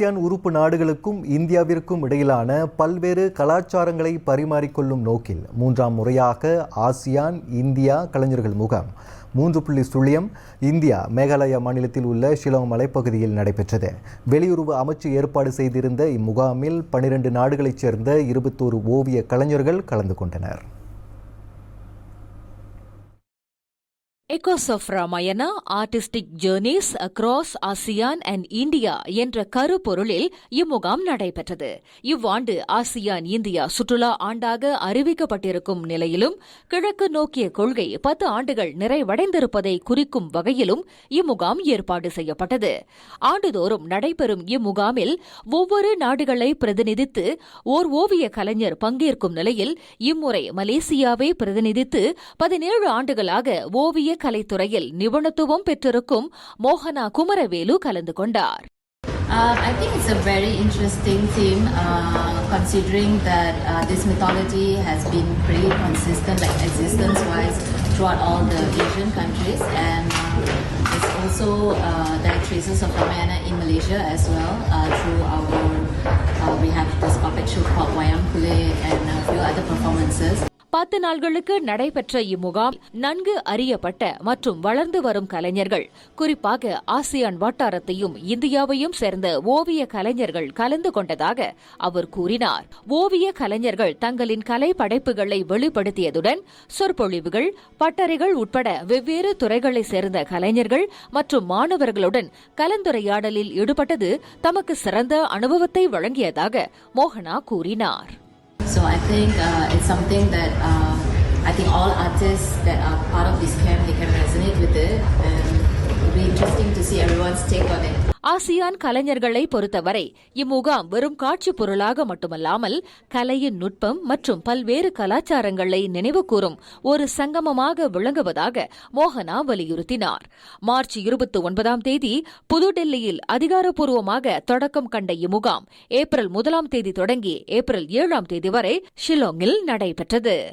ASEAN உறுப்பு நாடுகளுக்கும் இந்தியாவிற்கும் இடையிலான பல்வேறு கலாச்சாரங்களை பரிமாறிக்கொள்ளும் நோக்கில் மூன்றாம் முறையாக ஆசியான் இந்தியா கலைஞர்கள் முகாம். மூன்று புள்ளி சுழியம் இந்தியா மேகாலயா மாநிலத்தில் உள்ள ஷிலாங் மலைப்பகுதியில் நடைபெற்றது. வெளியுறவு அமைச்சு ஏற்பாடு செய்திருந்த இம்முகாமில் பனிரெண்டு நாடுகளைச் சேர்ந்த இருபத்தோரு ஓவிய கலைஞர்கள் கலந்து கொண்டனர். Echoes of Ramayana Artistic ASEAN and India என்ற கருப்பொருளில் இம்முகாம் நடைபெற்றது. இவ்வாண்டு ஆசியான் இந்தியா சுற்றுலா ஆண்டாக அறிவிக்கப்பட்டிருக்கும் நிலையிலும் கிழக்கு நோக்கிய கொள்கை பத்து ஆண்டுகள் நிறைவடைந்திருப்பதை குறிக்கும் வகையிலும் இம்முகாம் ஏற்பாடு செய்யப்பட்டது. ஆண்டுதோறும் நடைபெறும் இம்முகாமில் ஒவ்வொரு நாடுகளை பிரதிநிதித்து ஓர் ஓவிய கலைஞர் பங்கேற்கும் நிலையில் இம்முறை மலேசியாவை பிரதிநிதித்து பதினேழு ஆண்டுகளாக ஓவிய கலைத்துறையில் நிபுணத்துவம் பெற்றிருக்கும் மோகனா குமரவேலு கலந்து கொண்டார் Uh, I think it's a very interesting theme, uh, considering that uh, this mythology has been pretty consistent, like existence-wise, throughout all the Asian countries, and uh, it's also uh, there are traces of Ramayana in Malaysia as well. Uh, through our, uh, we have this puppet show called Wayang Kulit and a few other performances. பத்து நாள்களுக்கு நடைபெற்ற இம்முகாம் நன்கு அறியப்பட்ட மற்றும் வளர்ந்து வரும் கலைஞர்கள். குறிப்பாக ASEAN வட்டாரத்தையும் இந்தியாவையும் சேர்ந்த ஓவிய கலைஞர்கள் கலந்து கொண்டதாக அவர் கூறினார். ஓவிய கலைஞர்கள் தங்களின் கலை படைப்புகளை வெளிப்படுத்தியதுடன் சொற்பொழிவுகள் பட்டறைகள் உட்பட வெவ்வேறு துறைகளைச் சேர்ந்த கலைஞர்கள் மற்றும் மாணவர்களுடன் கலந்துரையாடலில் ஈடுபட்டது தமக்கு சிறந்த அனுபவத்தை வழங்கியதாக மோகனா கூறினார். So I think uh, it's something that uh, I think all artists that are part of this camp they can resonate with it, and it'll be interesting to see everyone's take on it. ASEAN கலைஞர்களை பொறுத்தவரை இம்முகாம் வெறும் காட்சி பொருளாக மட்டுமல்லாமல் கலையின் நுட்பம் மற்றும் பல்வேறு கலாச்சாரங்களை நினைவுகூரும் ஒரு சங்கமமாக விளங்குவதாக மோகனா வலியுறுத்தினார். மார்ச் இருபத்தி ஒன்பதாம் தேதி புதுடெல்லியில் அதிகாரப்பூர்வமாக தொடக்கம் கண்ட இம்முகாம் ஏப்ரல் முதலாம் தேதி தொடங்கி ஏப்ரல் ஏழாம் தேதி வரை ஷில்லாங்கில் நடைபெற்றது.